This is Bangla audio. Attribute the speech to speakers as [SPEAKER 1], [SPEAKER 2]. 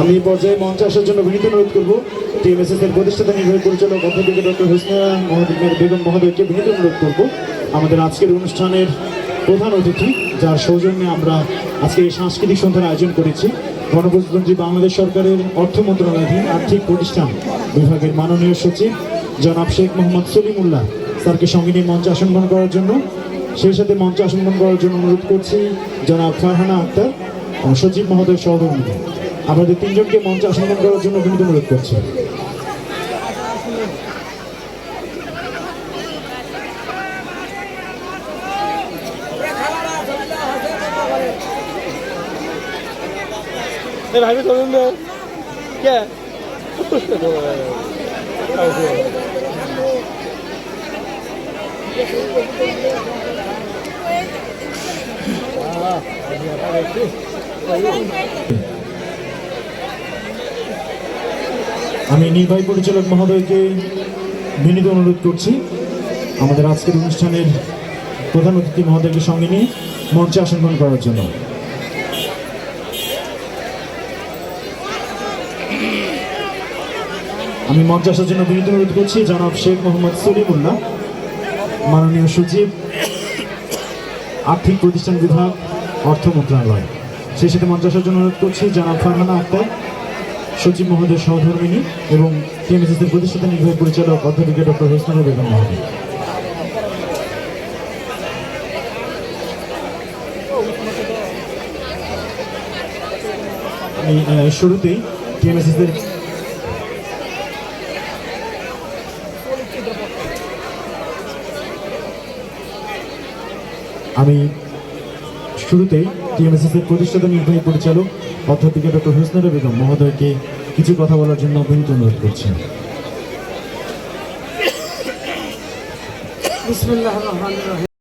[SPEAKER 1] আমি পর্যায়ে মঞ্চে আসার জন্য বিনীত অনুরোধ করব। টিএমএসএস এর প্রতিষ্ঠাতা নির্বাহী পরিচালক অধ্যাপিকা ডক্টর হোসনা মহাদিমের বেগম মহোদয়কে বিনীত অনুরোধ করব। আমাদের আজকের অনুষ্ঠানের প্রধান অতিথি, যার সৌজন্যে আমরা আজকে এই সাংস্কৃতিক সন্ধ্যার আয়োজন করেছি। গণপ্রজাতন্ত্রী বাংলাদেশ সরকারের অর্থ মন্ত্রণালয়াধীন আর্থিক প্রতিষ্ঠান বিভাগের মাননীয় সচিব জনাব শেখ মোহাম্মদ সলিমুল্লাহ স্যারকে সঙ্গে নিয়ে মঞ্চে আসন গ্রহণ করার জন্য। সেই সাথে মঞ্চে আসন গ্রহণ করার জন্য অনুরোধ করছি জনাব ফারহানা আক্তার সচিব মহোদয় সহধর্মী আমাদের তিনজনকে মঞ্চে আসন গ্রহণ করার জন্য অনুরোধ করছি।
[SPEAKER 2] ভাবি
[SPEAKER 1] আমি নির্বাহী পরিচালক মহোদয়কে বিনীত অনুরোধ করছি। আমাদের আজকের অনুষ্ঠানের প্রধান অতিথি মহোদয়কে সঙ্গে নিয়ে মঞ্চে আসন করার জন্য। আমি মঞ্চে আসার জন্য বিনীত অনুরোধ করছি, জনাব শেখ মোহাম্মদ সলিমুল্লাহ, মাননীয় সচিব, আর্থিক প্রতিষ্ঠান বিভাগ, অর্থ মন্ত্রণালয়। সেই সাথে মঞ্চে আসার জন্য অনুরোধ করছি, জনাব ফারহানা আক্তার, সচিব মহোদয় সহধর্মিনী এবং টিএমএসএসের প্রতিষ্ঠাতা নির্বাহী পরিচালক অধ্যাপিকা ডক্টর হোসনা বেগম মহোদয়। আমি শুরুতেই টিএমএসএসের আমি শুরুতেই টিএমএসএস এর প্রতিষ্ঠাতা নির্বাহী পরিচালক, অধ্যাপিকা ডক্টর হোসনারা বেগম মহোদয়কে কিছু কথা বলার জন্য বিনীত অনুরোধ করছি।